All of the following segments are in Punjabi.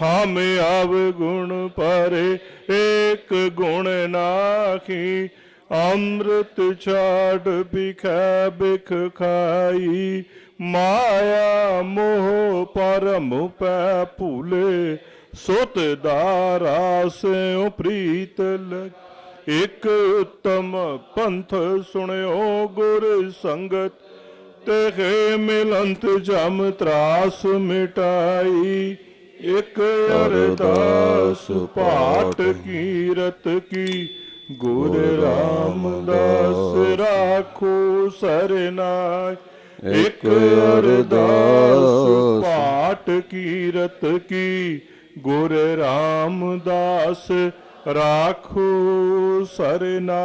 ਹਮ ਆਵ ਗੁਣ ਪਰੇ ਏਕ ਗੁਣ ਨਾਹੀ, ਅੰਮ੍ਰਿਤ ਛਾੜ ਬਿਖੈ ਬਿਖ ਖਾਈ। ਮਾਇਆ ਮੋਹ ਪਰਮ ਪੈ ਭੂਲੇ, ਸੁਤ ਦਾਰਾ ਸਿਉ ਪ੍ਰੀਤ ਲਗ ਇਕ ਉਤਮ ਪੰਥ ਸੁਣਿਓ ਗੁਰ ਸੰਗਤ ਤੇਹੇ ਮਿਲੰਤ ਜਮ ਤਰਾਸ ਮਿਟਾਈ। ਇਕ ਅਰਦਾਸ ਪਾਠ ਕੀਰਤ ਕੀ। ਗੁਰ ਰਾਮਦਾਸ ਰਾਖੋ ਸਰਨਾਈ। ਇਕ ਅਰਦਾਸ ਪਾਠ ਕੀਰਤ ਕੀ। ਗੁਰ ਰਾਮਦਾਸ ਰਾਖੋ ਸਰਨਾਈ।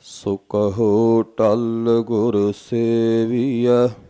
ਸੋ ਕਹੋ ਟਲ ਗੁਰ ਸੇਵੀਐ।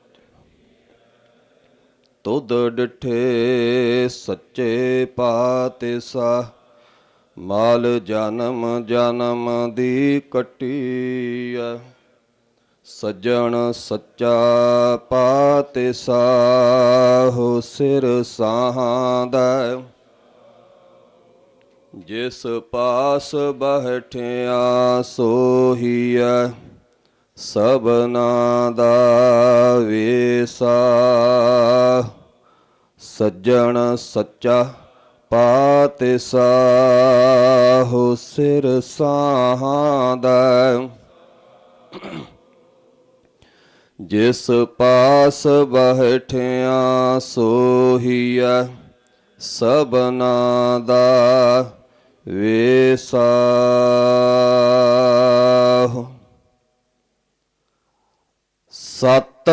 ਤੁਧ ਡਿਠੇ ਸੱਚੇ ਪਾਤਿਸਾ, ਮਾਲ ਜਨਮ ਜਨਮ ਦੀ ਕਟੀਐ। ਸੱਜਣ ਸੱਚਾ ਪਾਤਿਸਾ, ਹੋ ਸਿਰ ਸਾਹਾਂਦਾ। ਜਿਸ ਪਾਸ ਬਹਿਠਿਆ ਸੋਹੀਐ। ਸਭਨਾ ਦਾ ਵੇਸਾ। ਸੱਜਣ ਸੱਚਾ ਪਾਤਿਸਾ, ਹੋ ਸਿਰ ਸਾਹਾਂਦਾ ਜਿਸ ਪਾਸ ਬਹਿਠਿਆ ਸੋਹੀਐ ਸਭਨਾ ਦਾ ਵੇਸਾ। ਸਤ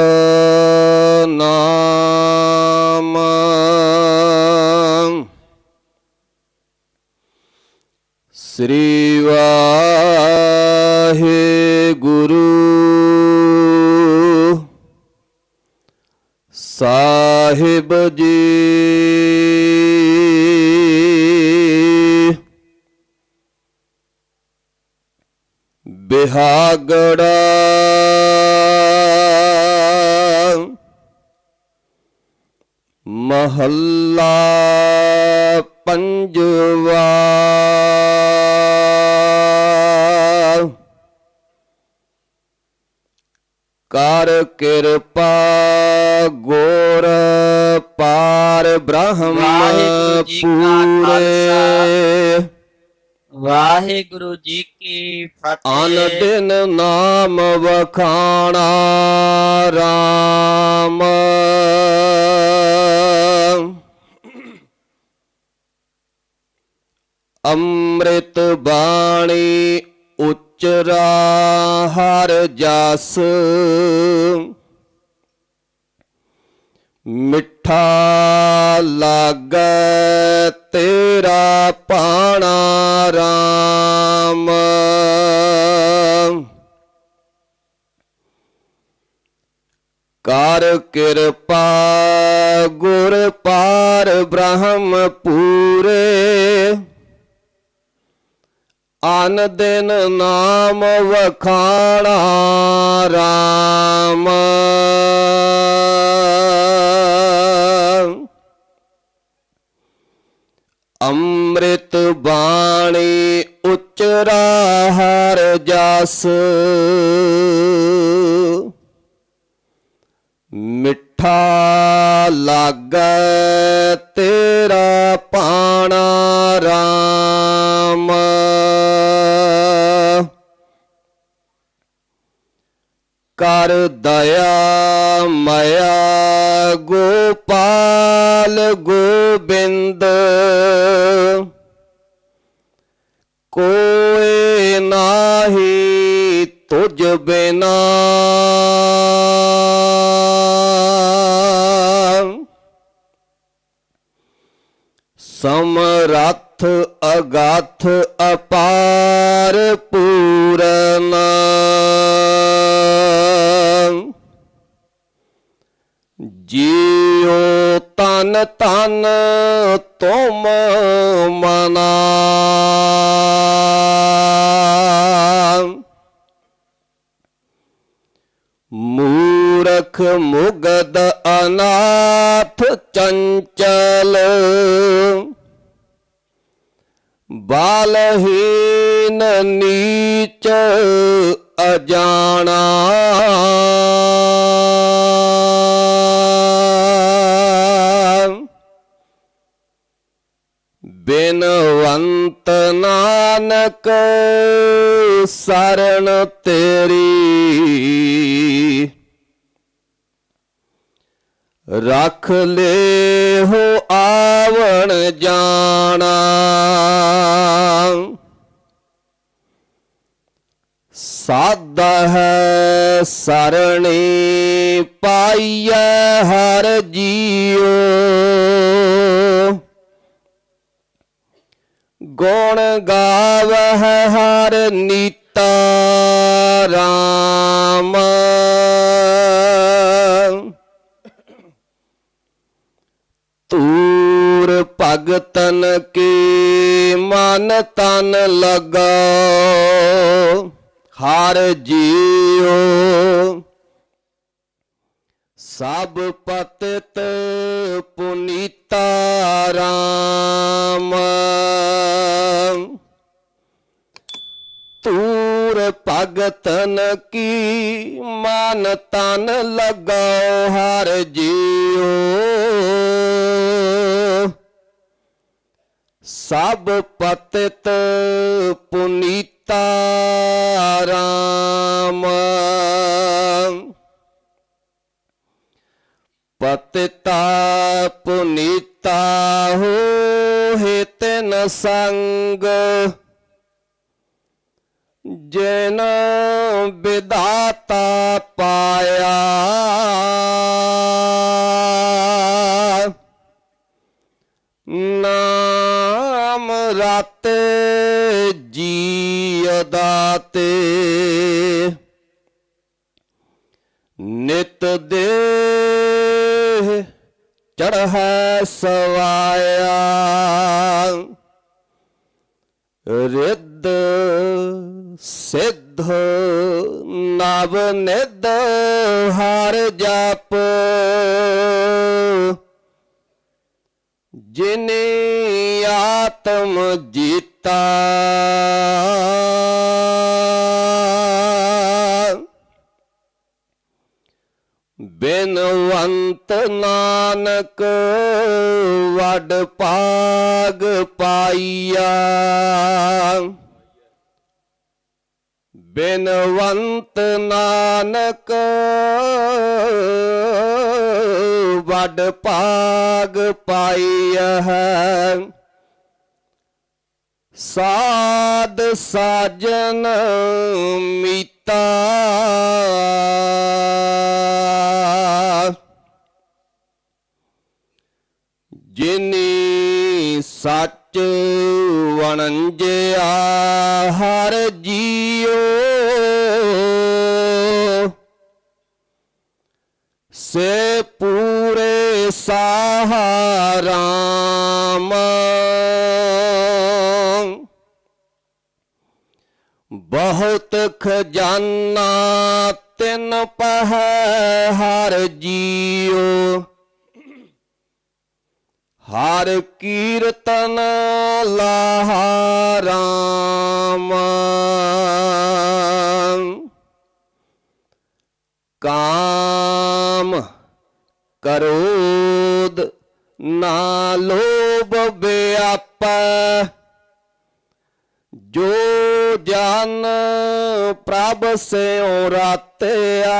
ਨਾਮ। ਸ੍ਰੀ ਵਾਹਿਗੁਰੂ। ਸਾਹਿਬ ਜੀ। ਬਿਹਾਗੜਾ ਕਰ ਕਿਰਪਾ ਗੋਰ ਪਾਰ ਬ੍ਰਹਮ ਵਾਹਿਗੁਰੂ ਜੀ ਕਾ ਪੂਰੇ ਵਾਹਿਗੁਰੂ ਜੀ ਕੀ ਅਨ ਫਤਿਹ ਦਿਨ ਨਾਮ ਵਖਾਣਾ ਰਾਮ। ਅੰਮ੍ਰਿਤ ਬਾਣੀ ਉਚਰਾ ਹਰ ਜਸ। ਮਿੱਠਾ ਲਾਗੈ ਤੇਰਾ ਪਾਣਾ ਰਾਮ। ਕਰ ਕਿਰਪਾ ਗੁਰ ਪਾਰ ਬ੍ਰਹਮ ਪੂਰੇ। ਅਨ ਦਿਨ ਨਾਮ ਵਖਾਣਾ ਰਾਮ। ਅੰਮ੍ਰਿਤ ਬਾਣੀ ਉਚਰਾ ਹਰ ਜਸ। ਮਿੱਠਾ ਲਾਗੈ ਤੇਰਾ ਪਾਣਾ ਰਾਮ। ਕਰ ਦਇਆ ਮਇਆ ਗੋਪਾਲ ਗੋਬਿੰਦ। ਕੋਏ ਨਾਹੀ ਤੁਝ ਬਿਨਾ। ਸਮਰੱਥ ਅਗਾਥ ਅਪਾਰ ਪੂਰਨ। ਜੀਉ ਤਨ ਤਨ ਤੁਮ ਮਨਾ। ਮੂਰਖ ਮੁਗਦ ਅਨਾਥ ਚੰਚਲ। ਬਾਲਹੀਨ ਨੀਚ ਅਜਾਣਾ। ਬਿਨਵੰਤ ਨਾਨਕ ਸਰਣ ਤੇਰੀ। ਰੱਖ ਲੈ ਹੋ ਆਵਣ ਜਾਣਾ। ਸਾਦਾ ਹੈ ਸਰਣੀ ਪਾਈਐ ਹਰ ਜੀਉ। ਗੁਣ ਗਾਵਹਿ ਹਰ ਨੀਤਾ ਰਾਮ। ਤੂਰ ਭਗਤਨ ਕੀ ਮਨ ਤਨ ਲਗਾਓ ਹਰ ਜੀਉ ਸਭ ਪਤਿਤ ਪੁਨੀਤਾ ਰਾਮ। ਤੂਰ ਭਗਤਨ ਕੀ ਮਨ ਤਨ ਲਗਾਓ ਹਰ ਜੀਉ। ਸਭ ਪਤਿਤ ਪੁਨੀਤਾ ਰਾਮ। ਪਤਿਤਾ ਪੁਨੀਤਾ ਹੋਏ ਤਿਨ ਸੰਗ ਜਿਨ ਵਿਦਾਤਾ ਨਾਮ ਰਾਤੇ ਜੀ ਦਾਤੇ ਨਿਤ ਦੇ ਚੜ੍ਹੈ ਸਵਾਇਆ। ਰਿੱਧ ਸਿੱਧ ਨਵ ਨਿਧ ਹਰ ਜਪ। ਜਿਨੇ ਆਤਮ ਜੀਤਾ। ਬਿਨਵੰਤ ਨਾਨਕ ਵਡ ਭਾਗ ਪਾਈਆ। ਬਿਨਵੰਤ ਨਾਨਕ ਵਡ ਪਾਗ ਪਾਈਆ ਹੈ। ਸਾਧ ਸਾਜਨ ਮੀਤਾ। ਜਿਨੀ ਸੱਚ ਵਣੰਜਿਆ ਹਰ ਜੀਉ। ਸੇ ਪੂਰੇ ਸਹਾਰਾਮ ਬਹੁਤ ਖਜ਼ਾਨਾ, ਤਿਨ ਪਹਿ ਹਰ ਜੀਉ ਹਰ ਕੀਰਤਨ ਲਾਹਾ ਰਾਮ ਕਾਮ ਕਰੋਦ ਨਾ ਲੋਭ ਵਿਆਪੈ ਜੋ ਜਨ ਪ੍ਰਭ ਸਿਉ ਰਾਤਿਆ।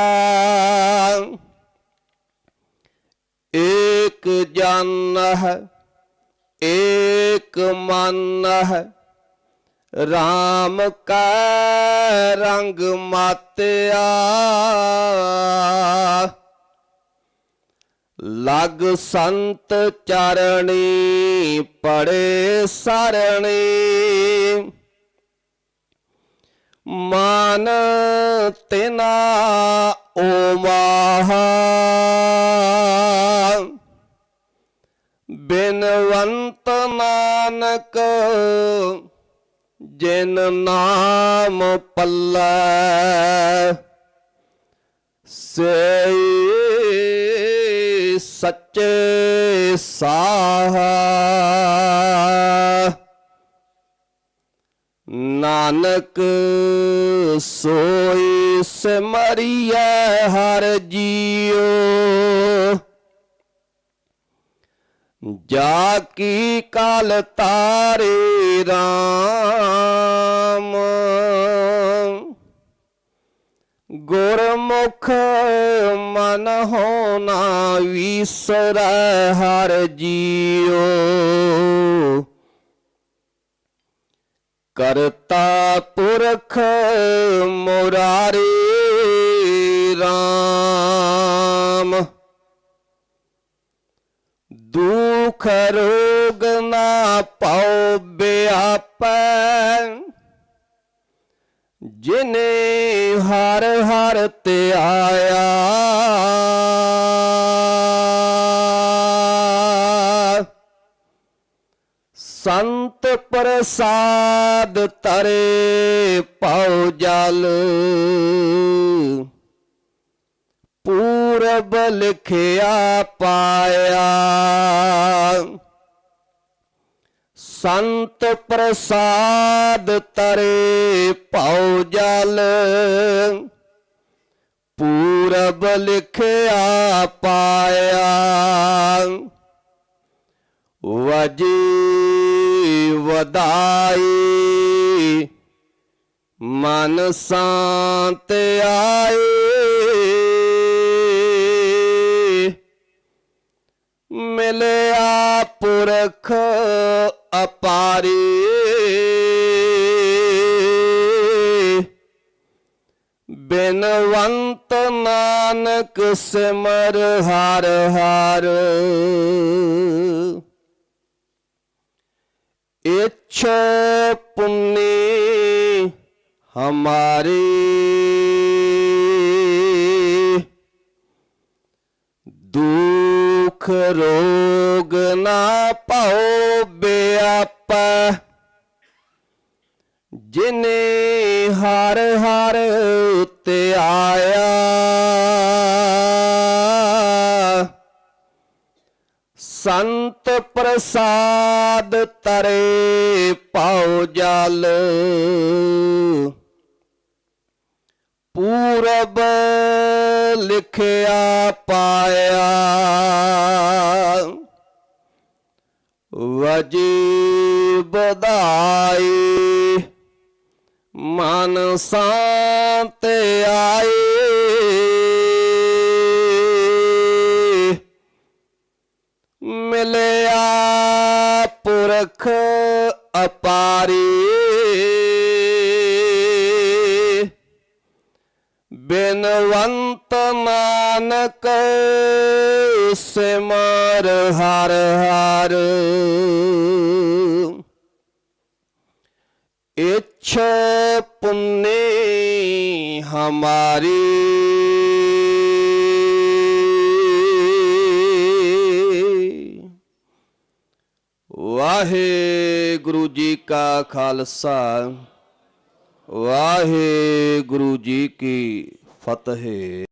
ਏਕ ਜਨ ਹੈ, ਏਕ ਮਨ ਹੈ RAM ਕੈ ਰੰਗ ਮਾਤਿਆ। ਲਗ ਸੰਤ ਚਰਣੀ, ਪੜੇ ਸਰਣੀ। ਮਨ ਤਿਨਾ ਓ ਮਾਹਾ ਬਿਨਵੰਤ ਨਾਨਕ ਜਿਨ ਨਾਮ ਪੱਲੇ ਸੇ ਸੱਚੇ ਸਾਹਾ। ਨਾਨਕ ਸੋਈ ਸਿਮਰਿਐ ਹਰ ਜੀਉ। ਜਾ ਕੀ ਕਾਲ ਤਾਰੇ RAM ਗੁਰਮੁਖ ਮਨ ਹੋਣਾ ਵਿਸਰੈ ਹਰ ਜੀਉ। ਕਰਤਾ ਪੁਰਖ ਮੁਰਾਰੀ ਰਾਮ। ਦੁਖ ਰੋਗ ਨਾ ਪਾਉ ਬਿਆਪੈ। ਜਿਨੇ ਹਰ ਹਰ ਤੇ ਆਇਆ। ਸੰਤ ਪ੍ਰਸਾਦ ਤਰੇ ਪਾਉ ਜਲ। ਪੂਰਬ ਲਿਖਿਆ ਪਾਇਆ। ਸੰਤ ਪ੍ਰਸਾਦ ਤਰੇ ਪਾਉ ਜਲ। ਪੂਰਬ ਲਿਖਿਆ ਪਾਇਆ। ਵਜੀ ਵਦਾਈ ਮਨ ਸ਼ਾਂਤ ਆਏ। ਮਿਲਿਆ ਪੁਰਖ ਅਪਾਰੀ। ਬਿਨਵੰਤ ਨਾਨਕ ਸਿਮਰ ਹਰ ਹਰ। ਇਛ ਪੁੰਨੀ ਹਮਾਰੀ ਦੁਖ ਰੋਗ ਨਾ ਪਾਉ ਬਿਆਪਾ ਜਿਨੇ ਹਰ ਹਰ ਤੇ ਆਇਆ ਸੰਤ ਪ੍ਰਸਾਦ ਤਰੇ ਪਾਉ ਜਲ। ਪੂਰਬ ਲਿਖਿਆ ਪਾਇਆ। ਵਜੀ ਬਧਾਈ ਮਨ ਸ਼ਾਂਤ ਆਏ ਹਰ ਹਰ। ਇਛ ਪੁੰਨੇ ਹਮਾਰੀ। ਵਾਹਿਗੁਰੂ ਜੀ ਕਾ ਖਾਲਸਾ। ਵਾਹਿਗੁਰੂ ਜੀ ਕੀ ਫਤਿਹ।